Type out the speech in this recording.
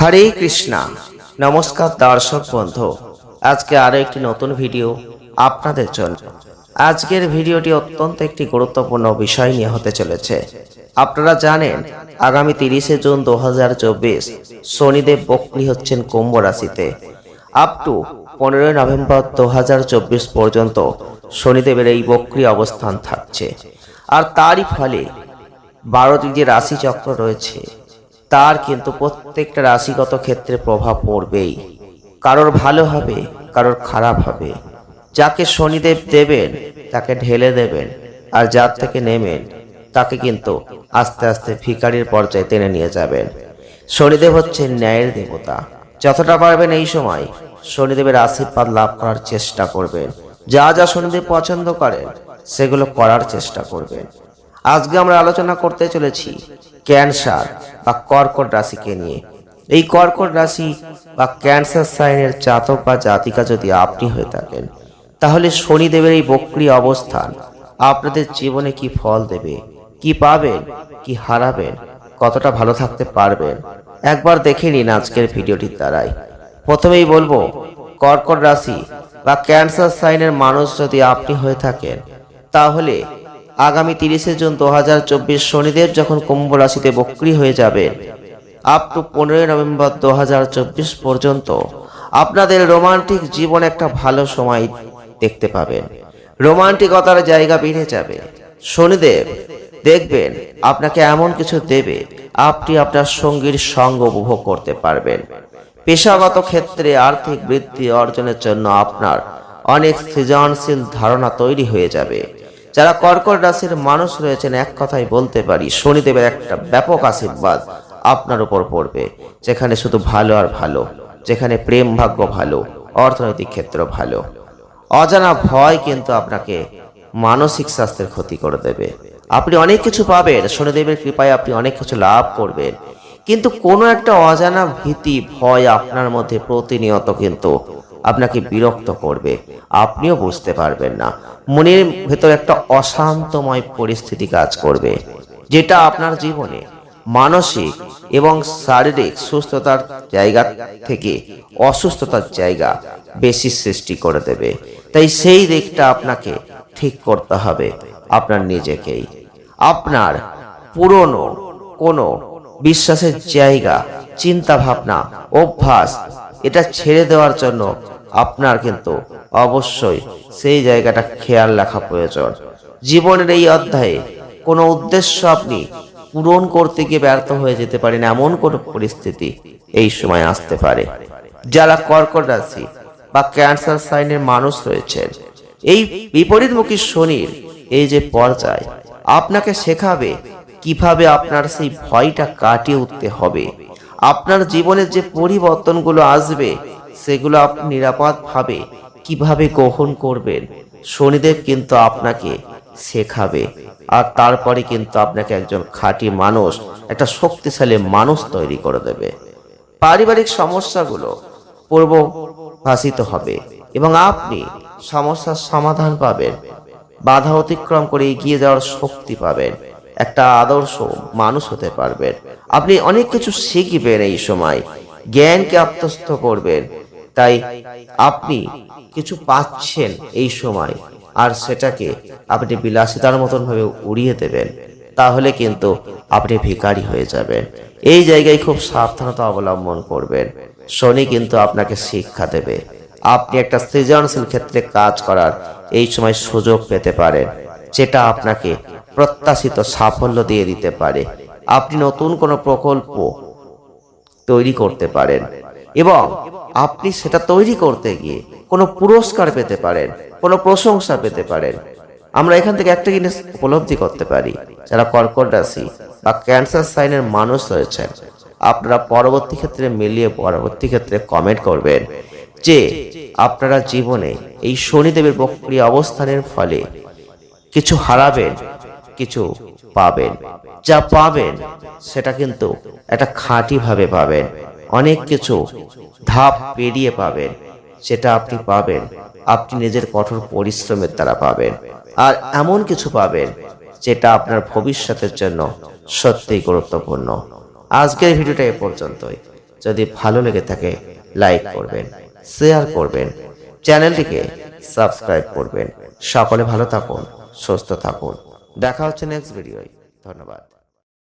হরে কৃষ্ণা। নমস্কার দর্শক বন্ধু। আজকে আরও একটি নতুন ভিডিও আপনাদের জন্য। আজকের ভিডিওটি অত্যন্ত একটি গুরুত্বপূর্ণ বিষয় নিয়ে হতে চলেছে। আপনারা জানেন, আগামী তিরিশে জুন দু হাজার চব্বিশ শনিদেব বক্রি হচ্ছেন কুম্ভ রাশিতে। আপ টু পনেরোই নভেম্বর দু হাজার চব্বিশ পর্যন্ত শনিদেবের এই বক্রি অবস্থান থাকছে। আর তারই ফলে বারোটি যে রাশি চক্র রয়েছে তার কিন্তু প্রত্যেকটা রাশিগত ক্ষেত্রে প্রভাব পড়বেই। কারোর ভালো হবে, কারোর খারাপ হবে। যাকে শনিদেব দেবেন, তাকে ঢেলে দেবেন, আর যার থেকে নেবেন, তাকে কিন্তু আস্তে আস্তে ভিকারির পর্যায়ে টেনে নিয়ে যাবেন। শনিদেব হচ্ছে ন্যায়ের দেবতা। যতটা পারবেন এই সময় শনিদেবের আশীর্বাদ লাভ করার চেষ্টা করবেন। যা যা শনিদেব পছন্দ করেন, সেগুলো করার চেষ্টা করবেন। আজকে আমরা আলোচনা করতে চলেছি ক্যান্সার বা কর্কট রাশিকে নিয়ে। এই কর্কট রাশি বা ক্যান্সার সাইনের জাতক বা জাতিকা যদি আপনি হয়ে থাকেন, তাহলে শনিদেবের এই বক্রি অবস্থান আপনাদের জীবনে কি ফল দেবে, কি পাবেন, কি হারাবেন, কতটা ভালো থাকতে পারবেন, একবার দেখে নিন আজকের ভিডিওটির দ্বারাই। প্রথমেই বলব, কর্কট রাশি বা ক্যান্সার সাইনের মানুষ যদি আপনি হয়ে থাকেন, তাহলে আগামী তিরিশে জুন দু হাজার চব্বিশ শনিদেব যখন কুম্ভ রাশিতে বক্রি হয়ে যাবেন আপ টু পনেরোই নভেম্বর দু হাজার চব্বিশ পর্যন্ত আপনাদের রোমান্টিক জীবন একটা ভালো সময় দেখতে পাবেন। রোমান্টিকতার জায়গা বেড়ে যাবে। শনিদেব, দেখবেন আপনাকে এমন কিছু দেবে, আপনি আপনার সঙ্গীর সঙ্গ উপভোগ করতে পারবেন। পেশাগত ক্ষেত্রে আর্থিক বৃদ্ধি অর্জনের জন্য আপনার অনেক সৃজনশীল ধারণা তৈরি হয়ে যাবে। যারা কর্কট রাশির মানুষ রয়েছেন, এক কথাই বলতে পারি, শনিদেবের একটা ব্যাপক আশীর্বাদ আপনার উপর পড়বে, যেখানে শুধু ভালো আর ভালো, যেখানে প্রেম ভাগ্য ভালো, অর্থনৈতিক ক্ষেত্র ভালো। অজানা ভয় কিন্তু আপনাকে মানসিক স্বাস্থ্যের ক্ষতি করে দেবে। আপনি অনেক কিছু পাবেন, শনিদেবের কৃপায় আপনি অনেক কিছু লাভ করবেন, কিন্তু কোনো একটা অজানা ভীতি, ভয় আপনার মধ্যে প্রতিনিয়ত কিন্তু আপনাকে বিরক্ত করবে। আপনিও বুঝতে পারবেন না। মনের ভেতর একটা অশান্তময় পরিস্থিতি কাজ করবে, যেটা আপনার জীবনে মানসিক এবং শারীরিক সুস্থতার জায়গা থেকে অসুস্থতার জায়গা বেশি সৃষ্টি করে দেবে। তাই সেই দিকটা আপনাকে ঠিক করতে হবে, আপনার নিজেকেই। আপনার পুরনো কোনো বিশ্বাসের জায়গা চিন্তা ভাবনা অভ্যাস এটা ছেড়ে দেওয়ার জন্য আপনার কিন্তু অবশ্যই সেই জায়গাটা খেয়াল রাখা প্রয়োজন। জীবনের এই অধ্যায়ে কোনো উদ্দেশ্য আপনি পূরণ করতে গিয়ে ব্যর্থ হয়ে যেতে পারেন এমন কোনো পরিস্থিতি এই সময় আসতে পারে। যারা কর্কট রাশি বা ক্যান্সার সাইনের মানুষ রয়েছেন, এই বিপরীতমুখী শনির এই যে পর্যায়, আপনাকে শেখাবে কীভাবে আপনার সেই ভয়টা কাটিয়ে উঠতে হবে। আপনার জীবনের যে পরিবর্তনগুলো আসবে, সেগুলো আপনি নিরাপদভাবে কীভাবে গ্রহণ করবেন, শনিদেব কিন্তু আপনাকে শেখাবে। আর তারপরে কিন্তু আপনাকে একজন খাঁটি মানুষ, একটা শক্তিশালী মানুষ তৈরি করে দেবে। পারিবারিক সমস্যাগুলো পূর্বভাসিত হবে এবং আপনি সমস্যার সমাধান পাবেন, বাধা অতিক্রম করে এগিয়ে যাওয়ার শক্তি পাবেন। একটা আদর্শ মানুষ হতে পারবেন আপনি অনেক কিছু শিখবেন এই সময়। জ্ঞানকে আত্মস্থ করবেন। তাই আপনি কিছু পাচ্ছেন এই সময়, আর সেটাকে আপনি বিলাসিতার মতন ভাবে উড়িয়ে দেবেন। তাহলে কিন্তু আপনি ভিখারি হয়ে যাবেন। এই জায়গায় খুব সাবধানতা অবলম্বন করবেন। শনি কিন্তু আপনাকে শিক্ষা দেবে। আপনি একটা সৃজনশীল ক্ষেত্রে কাজ করার এই সময় সুযোগ পেতে পারেন, যেটা আপনাকে প্রত্যাশিত সাফল্য দিয়ে দিতে পারে। আপনি নতুন কোনো প্রকল্প তৈরি করতে পারেন এবং আপনি সেটা তৈরি করতে গিয়ে কোনো পুরস্কার পেতে পারেন, কোনো প্রশংসা পেতে পারেন। আমরা এখান থেকে একটা জিনিস উপলব্ধি করতে পারি, যারা কর্কট রাশি বা ক্যান্সার সাইনের মানুষ রয়েছেন, আপনারা পরবর্তী ক্ষেত্রে মিলিয়ে পরবর্তী ক্ষেত্রে কমেন্ট করবেন যে আপনারা জীবনে এই শনিদেবের প্রক্রিয়া অবস্থানের ফলে কিছু হারাবেন কিছু পাবেন। যা পাবেন, সেটা কিন্তু একটা খাঁটি ভাবে পাবেন। অনেক কিছু ধাপ পেরিয়ে পাবেন, সেটা আপনি পাবেন। আপনি নিজের কঠোর পরিশ্রমের দ্বারা পাবেন। আর এমন কিছু পাবেন, যেটা আপনার ভবিষ্যতের জন্য সত্যিই গুরুত্বপূর্ণ। আজকের ভিডিওটা এ পর্যন্তই। যদি ভালো লেগে থাকে, লাইক করবেন, শেয়ার করবেন, চ্যানেলটিকে সাবস্ক্রাইব করবেন। সকলে ভালো থাকুন, সুস্থ থাকুন। দেখা হচ্ছে নেক্সট ভিডিওয় ধন্যবাদ।